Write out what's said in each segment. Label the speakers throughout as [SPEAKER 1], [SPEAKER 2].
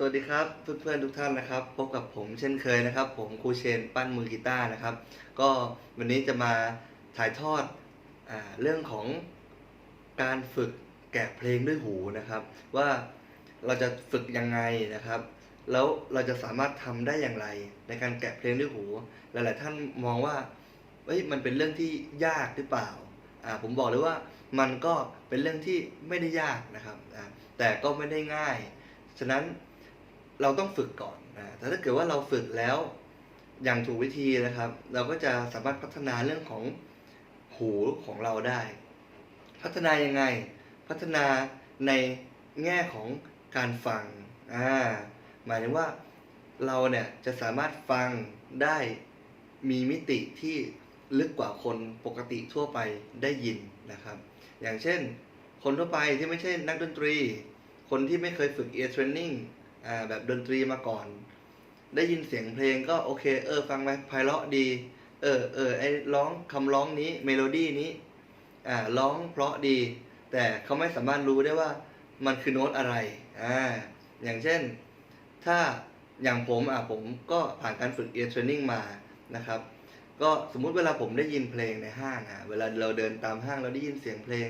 [SPEAKER 1] สวัสดีครับเพื่อนๆทุกท่านนะครับ พบกับผมเช่นเคยนะครับ ผมครูเชนปั้นมือกีตาร์นะครับ ก็วันนี้จะมาถ่ายทอดอเรื่องของการฝึกแกะเพลงด้วยหูนะครับ ว่าเราจะฝึกยังไงนะครับ แล้วเราจะสามารถทำได้อย่างไร ในการแกะเพลงด้วยหู หลายๆท่านมองว่าเอ้ยมันเป็นเรื่องที่ยากหรือเปล่าอ่าผมบอกเลยว่ามันก็เป็นเรื่องที่ไม่ได้ยากนะครับอ่าแต่ก็ไม่ได้ง่าย ฉะนั้น เราต้องฝึกก่อนนะแต่ถ้าเกิดว่าเราฝึกแล้วอย่างถูกวิธีนะครับ เราก็จะสามารถพัฒนาเรื่องของหูของเราได้ พัฒนายังไง พัฒนาในแง่ของการฟังอ่าหมายถึงว่าเราเนี่ยจะสามารถฟังได้มีมิติที่ลึกกว่าคนปกติทั่วไปได้ยินนะครับ อย่างเช่น คนทั่วไปที่ไม่ใช่นักดนตรี คนที่ไม่เคยฝึก ear training แบบดนตรีมาก่อน ได้ยินเสียงเพลงก็โอเค เออ ฟังไปไพเราะดี เออเออไอร้องคำร้องนี้เมโลดี้นี้อ่าร้องเพราะดี แต่เขาไม่สามารถรู้ได้ว่ามันคือโน้ตอะไรอ่าอย่างเช่น ถ้าอย่างผมอะผมก็ผ่านการฝึก ear training มานะครับก็สมมุติเวลาผมได้ยินเพลงในห้างอะเวลาเราเดินตามห้างเราได้ยินเสียงเพลง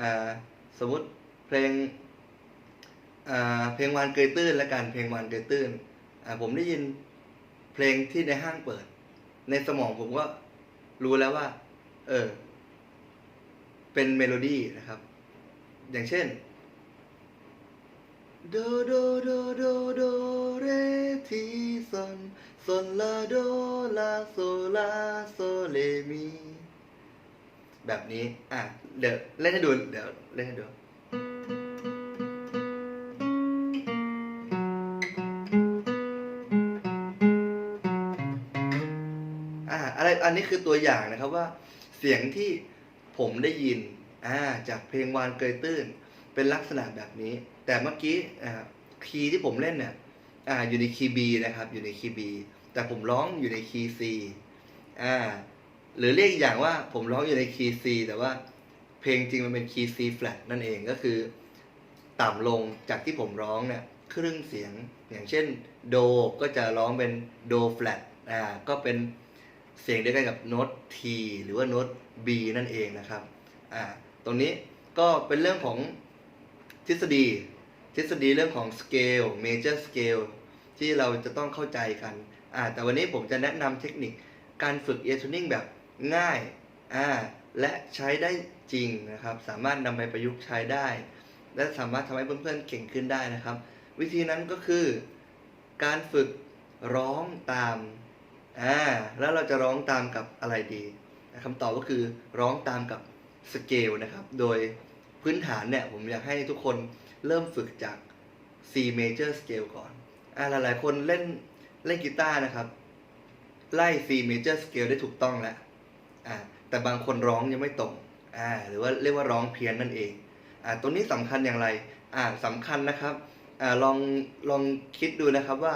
[SPEAKER 1] อ่าสมมติเพลง เพลงวานเกยตื้นและกันเพลงวานเกยตื้นผมได้ยินเพลงที่ในห้างเปิด ในสมองผมก็รู้แล้วว่า เออ เป็นเมโลดี้นะครับ อย่างเช่นโดโดโดโดโดเรทีซอนซอนลาโดลาโซลาโซเลมีแบบนี้ อะ เดี๋ยวเล่นให้ดู เดี๋ยวเล่นให้ดู นนี้คือตัวอย่างนะครับว่าเสียงที่ผมได้ยินาจากเพลงวานเกยตื้น เป็นลักษณะแบบนี้ แต่เมื่อกี้คีย์ที่ผมเล่นเนี่ยออยู่ในคีย์ B นะครับ อยู่ในคีย์ B แต่ผมร้องอยู่ในคีย์ C อ่าหรือเรียกอีกอย่างว่าผมร้องอยู่ในคีย์ C แต่ว่าเพลงจริงมันเป็นคีย์ C flat นั่นเองก็คือ ต่ำลงจากที่ผมร้องเนี่ยครึ่งเสียงอย่างเช่นโดก็จะร้องเป็นโด flat อ่าก็เป็น เสียงเดียวกันกับโน้ต T หรือว่าโน้ต B นั่นเองนะครับอ่าตรงนี้ก็เป็นเรื่องของทฤษฎี ทฤษฎีเรื่องของ scale major scale ที่เราจะต้องเข้าใจกันอ่าแต่วันนี้ผมจะแนะนำเทคนิคการฝึก ear tuning แบบง่ายอ่าและใช้ได้จริงนะครับ สามารถนำไปประยุกต์ใช้ได้ และสามารถทำให้เพื่อนๆเก่งขึ้นได้นะครับ วิธีนั้นก็คือ การฝึกร้องตาม อ่าแล้วเราจะร้องตามกับอะไรดีคำตอบก็คือร้องตามกับสเกลนะครับ โดยพื้นฐานเนี่ยผมอยากให้ทุกคนเริ่มฝึกจาก C major scale ก่อน อ่าหลายๆ คนเล่นเล่นกีตาร์นะครับ ไล่ C major scale ได้ถูกต้องแล้ว อ่าแต่บางคนร้องยังไม่ตรง อ่าหรือว่าเรียกว่าร้องเพี้ยนนั่นเอง อ่าตรงนี้สำคัญอย่างไร อ่าสำคัญนะครับ อ่าลองลองคิดดูนะครับว่า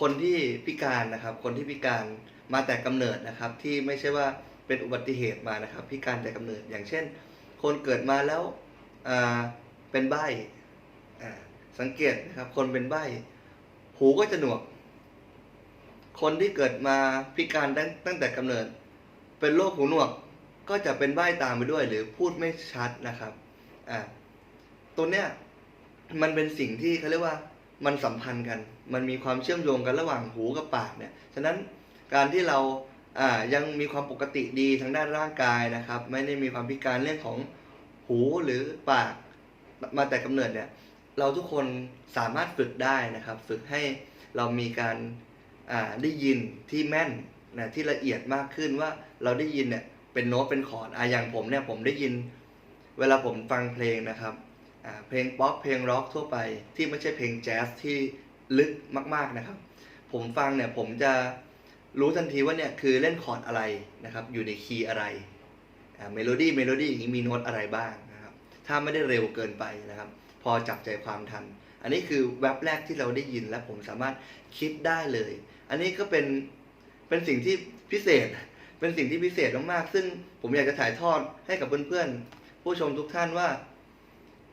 [SPEAKER 1] คนที่พิการนะครับ คนที่พิการมาแต่กำเนิดนะครับ ที่ไม่ใช่ว่าเป็นอุบัติเหตุมานะครับ พิการแต่กำเนิด อย่างเช่น คนเกิดมาแล้วเป็นใบสังเกตนะครับ คนเป็นใบหูก็จะหนวก คนที่เกิดมาพิการตั้งตั้งแต่กำเนิด เป็นโรคหูหนวกก็จะเป็นใบตามไปด้วย หรือพูดไม่ชัดนะครับอ่าตัวเนี้ยมันเป็นสิ่งที่เขาเรียกว่า มันสัมพันธ์กัน มันมีความเชื่อมโยงกันระหว่างหูกับปากเนี่ย ฉะนั้นการที่เราอ่ายังมีความปกติดีทางด้านร่างกายนะครับ ไม่ได้มีความพิการเรื่องของหูหรือปากมาแต่กำเนิดเนี่ย เราทุกคนสามารถฝึกได้นะครับ ฝึกให้เรามีการอ่าได้ยินที่แม่นนะที่ละเอียดมากขึ้นว่าเราได้ยินเนี่ยเป็นโน้ตเป็นคอร์ดอะอย่างผมเนี่ยผมได้ยิน เวลาผมฟังเพลงนะครับ เพลงป๊อปเพลงร็อกทั่วไปที่ไม่ใช่เพลงแจ๊สที่ลึกมากๆนะครับ ผมฟังเนี่ยผมจะรู้ทันทีว่าเนี่ยคือเล่นคอร์ดอะไรนะครับ อยู่ในคีย์อะไรเมโลดี้เมโลดี้อย่างนี้มีโน้ตอะไรบ้างนะครับ ถ้าไม่ได้เร็วเกินไปนะครับ พอจับใจความทัน อันนี้คือแว็บแรกที่เราได้ยินและผมสามารถคิดได้เลย อันนี้ก็เป็นเป็นสิ่งที่พิเศษ เป็นสิ่งที่พิเศษมากๆซึ่งผมอยากจะถ่ายทอดให้กับเพื่อนๆผู้ชมทุกท่านว่า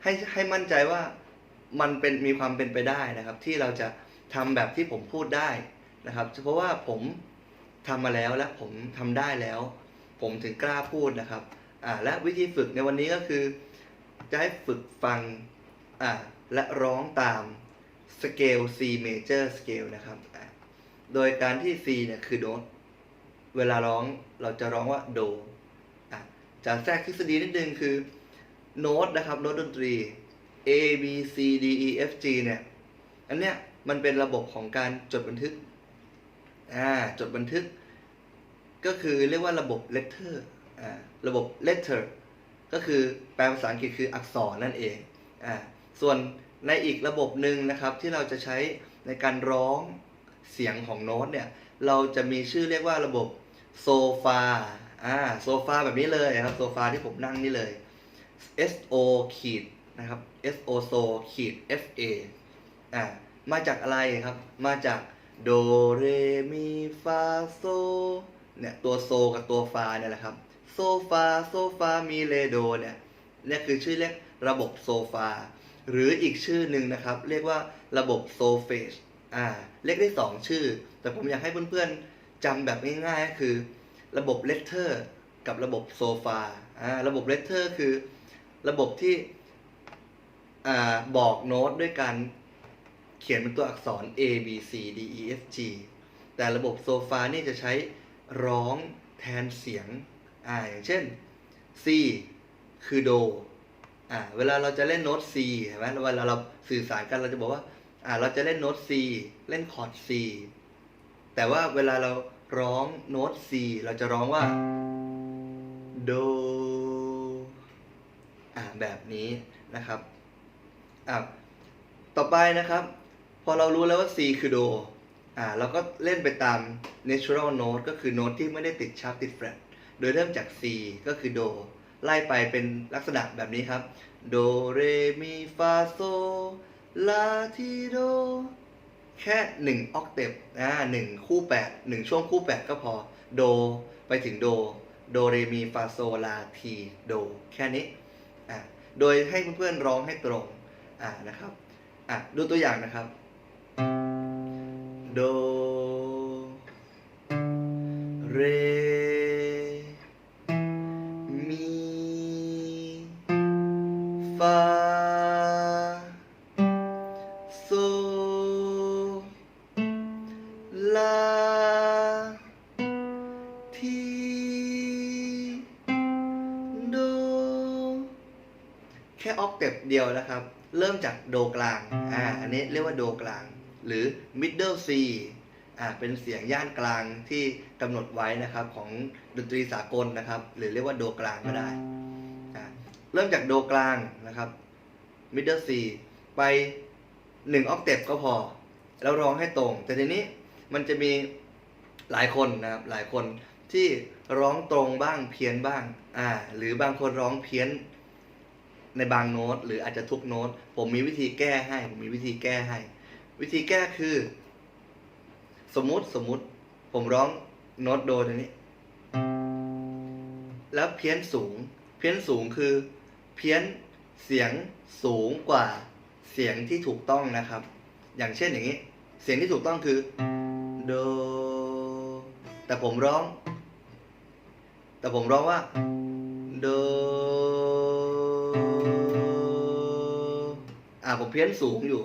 [SPEAKER 1] ให้ให้มั่นใจว่ามันเป็นมีความเป็นไปได้นะครับ ที่เราจะทำแบบที่ผมพูดได้นะครับ เพราะว่าผมทำมาแล้วและผมทำได้แล้ว ผมถึงกล้าพูดนะครับอ่าและวิธีฝึกในวันนี้ก็คือ จะให้ฝึกฟังอ่าและร้องตามสเกล C major scale นะครับโดยการที่ C เนี่ยคือโน้ตเวลาร้องเราจะร้องว่าโดอะจะแทรกทฤษฎีนิดนึงคือ โน้ตนะครับโน้ตดนตรี A B C D E F G เนี่ยอันเนี้ยมันเป็นระบบของการจดบันทึกอ่าจดบันทึก ก็คือเรียกว่าระบบ letter อ่าระบบ letter ก็คือแปลภาษาอังกฤษคืออักษรนั่นเองอ่าส่วนในอีกระบบหนึ่งนะครับที่เราจะใช้ในการร้องเสียงของโน้ตเนี่ยเราจะมีชื่อเรียกว่าระบบโซฟาอ่าโซฟาแบบนี้เลยครับโซฟาที่ผมนั่งนี่เลย S O ขีดนะครับ S O โซขีด F A อ่ามาจากอะไรครับ มาจากโดเรมีฟาโซเนี่ยตัวโซกับตัวฟาเนี่ยแหละครับโซฟาโซฟามีเลโดเนี่ยเนี่ยคือชื่อเรียกระบบโซฟาหรืออีกชื่อหนึ่งนะครับ เรียกว่าระบบโซเฟชอ่าเรียกได้สองชื่อ แต่ผมอยากให้เพื่อนๆจำแบบง่ายๆก็คือ ระบบเลตเทอร์กับระบบโซฟาอ่าระบบเลตเทอร์คือ ระบบที่อบอกโน้ตด้วยการเขียนเป็นตัวอักษร A B C D E F G แต่ระบบโซฟานี่จะใช้ร้องแทนเสียงอ่าอย่างเช่น C คือโดอ่าเวลาเราจะเล่นโน้ต C เห็นไหมเวลาเราสื่อสารกันเราจะบอกว่าอ่าเราจะเล่นโน้ต C เล่นคอร์ด C แต่ว่าเวลาเราร้องโน้ต C เราจะร้องว่า โด อ่าแบบนี้นะครับอ่าต่อไปนะครับ พอเรารู้แล้วว่า C คือโดอ่าเราก็เล่นไปตาม natural note ก็คือโน้ตที่ไม่ได้ติดชาร์ปติดแฟลตโดยเริ่มจาก C ก็คือโด ไล่ไปเป็นลักษณะแบบนี้ครับ โด เร มีฟาโซ ลา ทีโด แค่หนึ่งออกเทปอ่าหนึ่งคู่แปดหนึ่งช่วงคู่แปดก็พอ โด ไปถึงโด โด เร มีฟาโซ ลา ที โด แค่นี้ โดยให้เพื่อนๆร้องให้ตรงอ่านะครับอะดูตัวอย่างนะครับ โด เร ค่ออกเต็ปเดียวนะครับ เริ่มจากโดกลางอ่าอันนี้เรียกว่าโดกลาง หรือ middle C อ่าเป็นเสียงย่านกลางที่กำหนดไว้นะครับของดนตรีสากลนะครับ หรือเรียกว่าโดกลางก็ได้อ่าเริ่มจากโดกลางนะครับ middle C ไปหนึ่งออกเต็ปก็พอ แล้วร้องให้ตรง แต่ทีนี้มันจะมีหลายคนนะครับหลายคนที่ร้องตรงบ้างเพี้ยนบ้างอ่าหรือบางคนร้องเพี้ยน ในบางโน้ตหรืออาจจะทุกโน้ต ผมมีวิธีแก้ให้ผมมีวิธีแก้ให้ วิธีแก้คือ สมมุติสมมุติผมร้องโน้ตโดตรงนี้ แล้วเพี้ยนสูง เพี้ยนสูงคือ เพี้ยนเสียงสูงกว่าเสียงที่ถูกต้องนะครับ อย่างเช่นอย่างนี้ เสียงที่ถูกต้องคือโด แต่ผมร้อง แต่ผมร้องว่าโด เพี้ยนสูงอยู่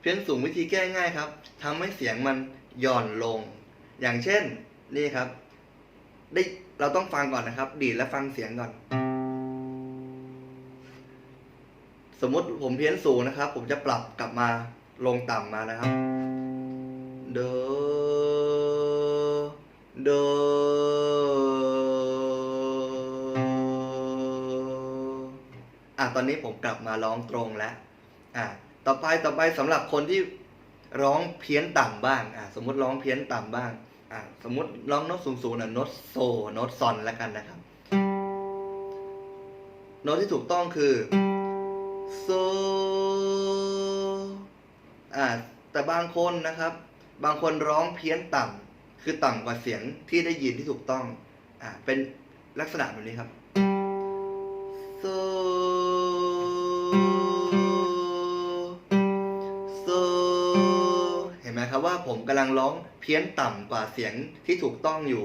[SPEAKER 1] เพี้ยนสูงวิธีแก้ง่ายครับทำให้เสียงมันหย่อนลง อย่างเช่นนี่ครับ ได้เราต้องฟังก่อนนะครับ ดีดและฟังเสียงก่อน สมมติผมเพี้ยนสูงนะครับ ผมจะปรับกลับมาลงต่ำมานะครับโดโดอะตอนนี้ผมกลับมาร้องตรงแล้ว อะต่อไปต่อไปสำหรับคนที่ร้องเพี้ยนต่ำบ้างอะสมมติร้องเพี้ยนต่ำบ้างอะสมมติร้องโน้ตสูงๆนะโน้ตโซโน้ตซอนแล้วกันนะครับโน้ตที่ถูกต้องคือโซอ่าแต่บางคนนะครับ บางคนร้องเพี้ยนต่ำคือต่ำกว่าเสียงที่ได้ยินที่ถูกต้องอ่าเป็นลักษณะแบบนี้ครับโซ ว่าผมกำลังร้องเพี้ยนต่ำกว่าเสียงที่ถูกต้องอยู่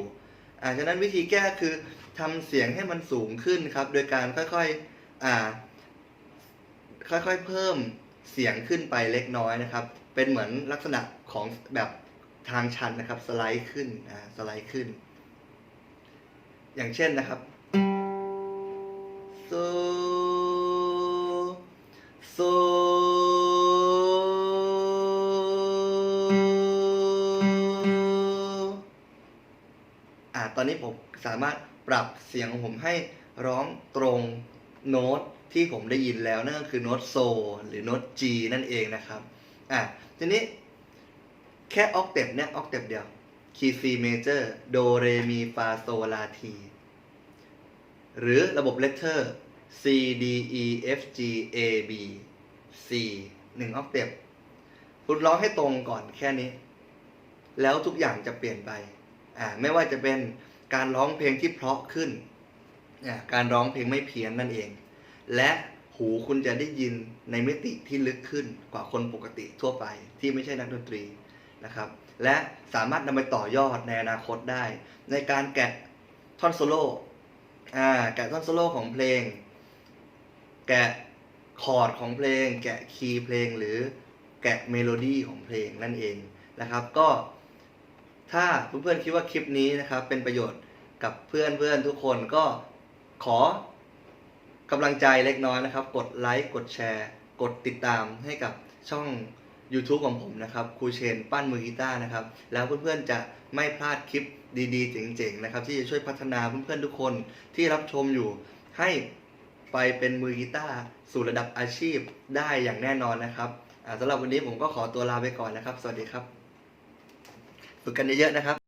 [SPEAKER 1] อ่าฉะนั้นวิธีแก้คือทำเสียงให้มันสูงขึ้นครับ โดยการค่อยๆอ่าค่อยๆเพิ่มเสียงขึ้นไปเล็กน้อยนะครับ เป็นเหมือนลักษณะของแบบทางชันนะครับสไลด์ขึ้นอ่าสไลด์ขึ้น อย่างเช่นนะครับ อ่าตอนนี้ผมสามารถปรับเสียงของผมให้ร้องตรงโน้ตที่ผมได้ยินแล้วนั่นก็คือโน้ตโซหรือโน้ต G นั่นเองนะครับอะทีนี้แค่ออกเต็ปเนี่ยออกเต็ปเดียวคีย์ C major โดเรมีฟาโซลาทีหรือระบบเลตเ t อร์ C D E F G A B C หนึ่งออกเต็ปคุณร้องให้ตรงก่อนแค่นี้ แล้วทุกอย่างจะเปลี่ยนไป ไม่ว่าจะเป็นการร้องเพลงที่เพราะขึ้น การร้องเพลงไม่เพี้ยนนั่นเอง และหูคุณจะได้ยินในมิติที่ลึกขึ้นกว่าคนปกติทั่วไปที่ไม่ใช่นักดนตรีนะครับ และสามารถนำไปต่อยอดในอนาคตได้ ในการแกะท่อนโซโล่แกะท่อนโซโล่ของเพลง แกะคอร์ดของเพลง แกะคีย์เพลงหรือแกะเมโลดี้ของเพลงนั่นเองนะครับ ก็ ถ้าเพื่อนๆคิดว่าคลิปนี้นะครับเป็นประโยชน์กับเพื่อนๆทุกคนก็ขอกำลังใจเล็กน้อยนะครับ กดไลค์กดแชร์ กดติดตามให้กับช่อง YouTube ของผมนะครับครูเชนปั้นมือกีตาร์นะครับ แล้วเพื่อนๆจะไม่พลาดคลิปดีๆ เจ๋งๆนะครับ ที่จะช่วยพัฒนาเพื่อนๆทุกคนที่รับชมอยู่ให้ไปเป็นมือกีตาร์สู่ระดับอาชีพได้อย่างแน่นอนนะครับสำหรับวันนี้ผมก็ขอตัวลาไปก่อนนะครับ สวัสดีครับ ฝึกกันเยอะๆนะครับ